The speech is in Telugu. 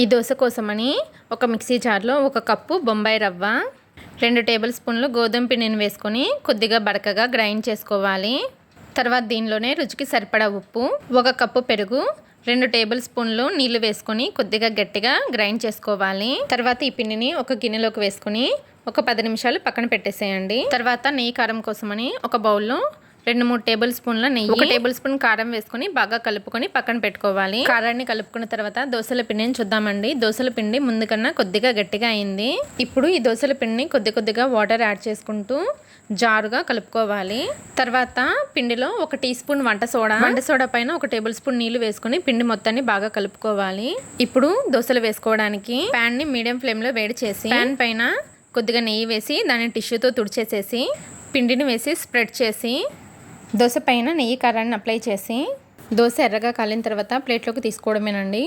ఈ దోశ కోసమని ఒక మిక్సీ జార్లో ఒక కప్పు బొంబాయి రవ్వ రెండు టేబుల్ స్పూన్లు గోధుమ పిండిని వేసుకొని కొద్దిగా బడకగా గ్రైండ్ చేసుకోవాలి. తర్వాత దీనిలోనే రుచికి సరిపడా ఉప్పు ఒక కప్పు పెరుగు రెండు టేబుల్ స్పూన్లు నీళ్ళు వేసుకొని కొద్దిగా గట్టిగా గ్రైండ్ చేసుకోవాలి. తర్వాత ఈ పిండిని ఒక గిన్నెలోకి వేసుకొని ఒక పది నిమిషాలు పక్కన పెట్టేసేయండి. తర్వాత నెయ్యి కారం కోసమని ఒక బౌల్లో రెండు మూడు టేబుల్ స్పూన్ల నెయ్యి. ఒక టేబుల్ స్పూన్ కారం వేసుకొని బాగా కలుపుకొని పక్కన పెట్టుకోవాలి. కారాన్ని కలుపుకున్న తర్వాత దోశల పిండిని చూద్దామండి. దోశల పిండి ముందు కన్నా కొద్దిగా గట్టిగా అయింది. ఇప్పుడు ఈ దోశల పిండిని కొద్ది కొద్దిగా వాటర్ యాడ్ చేసుకుంటూ జారుగా కలుపుకోవాలి. తర్వాత పిండిలో ఒక టీ స్పూన్ వంట సోడా. వంట సోడా పైన ఒక టేబుల్ స్పూన్ నీళ్ళు వేసుకొని పిండి మొత్తాన్ని బాగా కలుపుకోవాలి. ఇప్పుడు దోశలు వేసుకోవడానికి ప్యాన్ని మీడియం ఫ్లేమ్లో వేడి చేసి ప్యాన్ పైన కొద్దిగా నెయ్యి వేసి దాన్ని టిష్యూతో తుడిచేసేసి పిండిని వేసి స్ప్రెడ్ చేసి దోశ పైన నెయ్యి కారాన్ని అప్లై చేసి దోశ ఎర్రగా కాలిన తర్వాత ప్లేట్లోకి తీసుకోవడమేనండి.